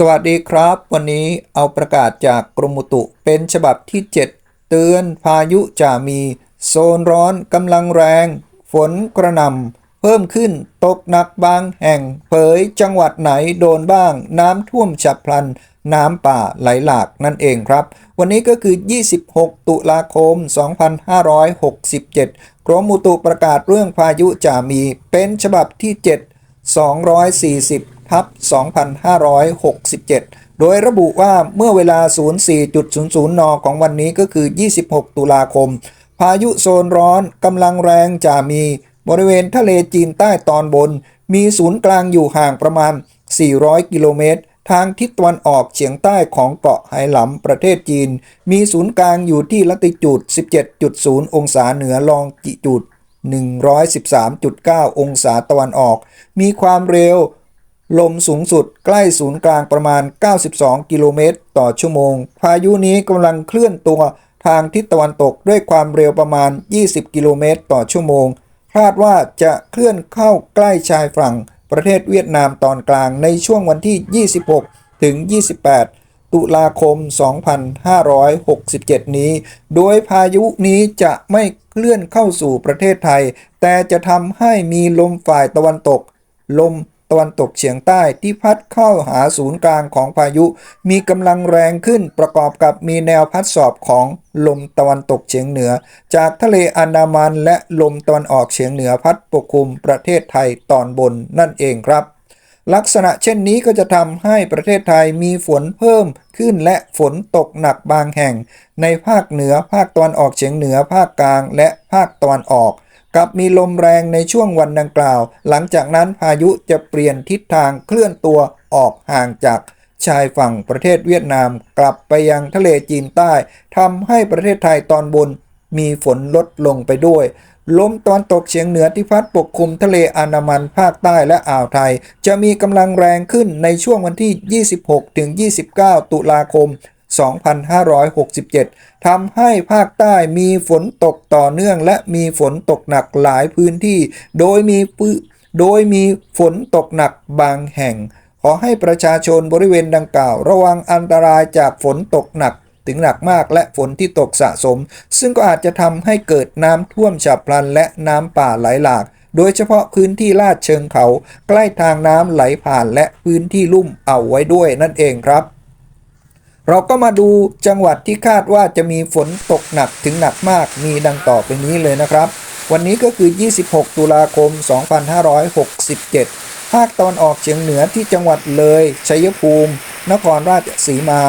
สวัสดีครับ วันนี้เอาประกาศจากกรมอุตุเป็นฉบับที่ 7 เตือนพายุจะมี โซนร้อนกำลังแรง ฝนกระหน่ำเพิ่มขึ้นตกหนักบางแห่ง เผยจังหวัดไหนโดนบ้าง น้ำท่วมฉับพลัน น้ำป่าไหลหลากนั่นเองครับ วันนี้ก็คือ 26 ตุลาคม 2567 กรมอุตุประกาศเรื่องพายุจะมีเป็นฉบับที่ 7 240 ทับ2567 โดยระบุว่าเมื่อเวลา 04.00 น ของวันนี้ก็คือ 26 ตุลาคม พายุโซนร้อนกำลังแรงจะมีบริเวณทะเลจีนใต้ตอนบน มีศูนย์กลางอยู่ห่างประมาณ 400 กิโลเมตร ทางทิศตะวันออกเฉียงใต้ของเกาะไหหลำประเทศจีน มีศูนย์กลางอยู่ที่ลัติจูด 17.0 องศาเหนือลองจิจูด113.9 องศาตะวันออก มีความเร็ว ลมสูงสุดใกล้ศูนย์กลางประมาณ 92 กิโลเมตร ต่อชั่วโมง พายุนี้กำลังเคลื่อนตัวทางทิศตะวันตกด้วยความเร็วประมาณ 20 กิโลเมตร ต่อชั่วโมง คาดว่าจะเคลื่อนเข้าใกล้ชายฝั่งประเทศเวียดนามตอนกลางในช่วงวันที่ 26 ถึง 28 ตุลาคม 2567 นี้ โดยพายุนี้จะไม่เคลื่อนเข้าสู่ประเทศไทย แต่จะทำให้มีลมฝ่ายตะวันตก ลม ตะวันตกเฉียงใต้ที่พัดเข้าหาศูนย์กลางของพายุ มีกำลังแรงขึ้นประกอบกับมีแนวพัดสอบของลมตะวันตกเฉียงเหนือ จากทะเลอันดามันและลมตะวันออกเฉียงเหนือพัดปกคลุมประเทศไทยตอนบนนั่นเองครับ ลักษณะเช่นนี้ก็จะทำให้ประเทศไทยมีฝนเพิ่มขึ้นและฝนตกหนักบางแห่ง ในภาคเหนือภาคตะวันออกเฉียงเหนือภาคกลางและภาคตะวันออก กับมีลมแรงในช่วงวันดังกล่าว หลังจากนั้นพายุจะเปลี่ยนทิศทางเคลื่อนตัวออกห่างจากชายฝั่งประเทศเวียดนามกลับไปยังทะเลจีนใต้ทำให้ประเทศไทยตอนบนมีฝนลดลงไปด้วย ลมตอนตกเฉียงเหนือที่พัดปกคลุมทะเลอันามันภาคใต้และอ่าวไทย จะมีกำลังแรงขึ้นในช่วงวันที่ 26-29 ตุลาคม 2567 ทำให้ภาคใต้มีฝนตกต่อเนื่อง และมีฝนตกหนักหลายพื้นที่ โดยมีโดยมีฝนตกหนักบางแห่ง ขอให้ประชาชนบริเวณดังกล่าว ระวังอันตรายจากฝนตกหนักถึงหนักมากและฝนที่ตกสะสม ซึ่งก็อาจจะทำให้เกิดน้ำท่วมฉับพลันและน้ำป่าไหลหลาก โดยเฉพาะพื้นที่ลาดเชิงเขา ใกล้ทางน้ำไหลผ่านและพื้นที่ลุ่มเอาไว้ด้วยนั่นเองครับ เราก็มาดูจังหวัดที่คาดว่าจะมีฝนตกหนักถึงหนักมากมีดังต่อไปนี้เลยนะครับ วันนี้ก็คือ 26 ตุลาคม 2567 ภาคตอนออกเฉียงเหนือที่จังหวัดเลย ชัยภูมิ นครราชสีมา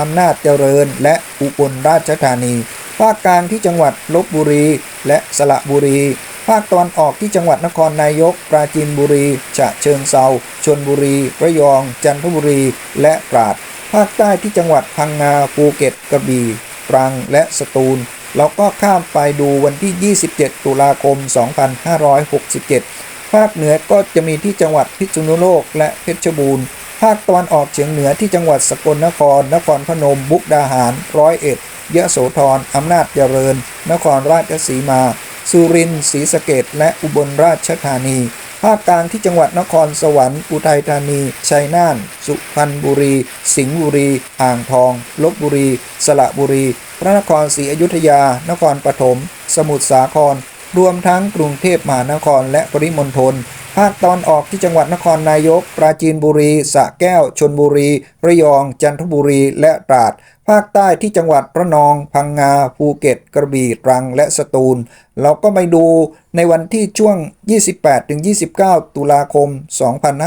อำนาจเจริญ และอุบลราชธานี ภาคกลางที่จังหวัดลบบุรี และสระบุรี ภาคตอนออกที่จังหวัดนครนายก ปราจีนบุรี ฉะเชิงเซาชนบุรี ระยอง จันทบุรี และตราดาคใต้ที่จังหวัดพังงาภูเก็ตกระบี่ตรังและสตูลเราก็ข้ามไปดูวันที่ 27 ตุลาคม 2567 ภาคเหนือก็จะมีที่จังหวัดพิษณุโลกและเพชรบูรณ์ ภาคตะวันออกเฉียงเหนือที่จังหวัดสกลนคร นครพนมบุกดาหารร้อยเอ็ดยะโสธรอำนาจเจริญ นครราชสีมา สุรินทร์ศรีสะเกดและอุบลราชธานีาคกลางที่จังหวัดนครสวรรค์ อุทัยธานี ชัยนาท สุพรรณบุรี สิงห์บุรี อ่างทอง ลบบุรี สระบุรี พระนครศรีอยุธยา นครปฐม สมุทรสาคร รวมทั้งกรุงเทพมหานครและปริมณฑลภาคตอนออกที่จังหวัดนครนายก ปราจีนบุรีสระแก้ว ชนบุรี ระยอง จันทบุรี และตราด ภาคใต้ที่จังหวัดระนอง พังงา ภูเก็ต กระบี่ตรังและสตูล เราก็ไปดูในวันที่ช่วง 28-29 ตุลาคม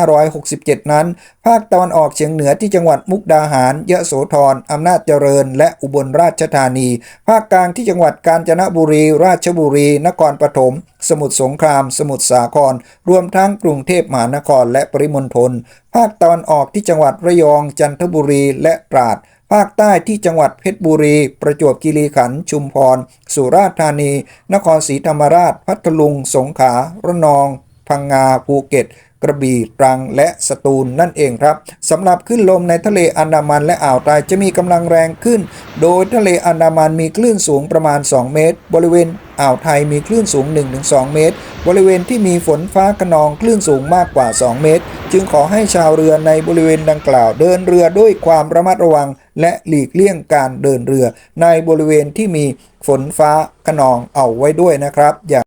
2567 นั้น ภาคตะวันออกเฉียงเหนือที่จังหวัดมุกดาหาร ยะโสธรอำนาจเจริญ และอุบลราชธานี ภาคกลางที่จังหวัดกาญจนบุรี ราชบุรี นครปฐม สมุทรสงคราม สมุทรสาคร รวมทั้งกรุงเทพมหานครและปริมณฑล ภาคตะวันออกที่จังหวัดระยอง จันทบุรี และตราด ภาคใต้ที่จังหวัดเพชรบุรี ประจวบคีรีขันธ์ชุมพร สุราษฎร์ธานี นครศรีธรรมราช พัทลุง สงขลาระนอง พังงา ภูเก็ต กระบี่ตรังและสตูลนั่นเองครับสำหรับคลื่นลมในทะเลอันดามันและอ่าวไทยจะมีกำลังแรงขึ้น โดยทะเลอันดามันมีคลื่นสูงประมาณ 2 เมตร บริเวณอ่าวไทยมีคลื่นสูง 1-2 เมตร บริเวณที่มีฝนฟ้าขนองคลื่นสูงมากกว่า 2 เมตร จึงขอให้ชาวเรือในบริเวณดังกล่าวเดินเรือด้วยความระมัดระวัง และหลีกเลี่ยงการเดินเรือ ในบริเวณที่มีฝนฟ้าขนองเอาไว้ด้วยนะครับอย่า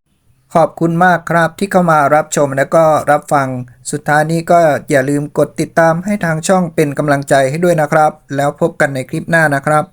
ขอบคุณมากครับที่เข้ามารับชมและก็รับฟัง สุดท้ายนี้ก็อย่าลืมกดติดตามให้ทางช่องเป็นกำลังใจให้ด้วยนะครับ แล้วพบกันในคลิปหน้านะครับ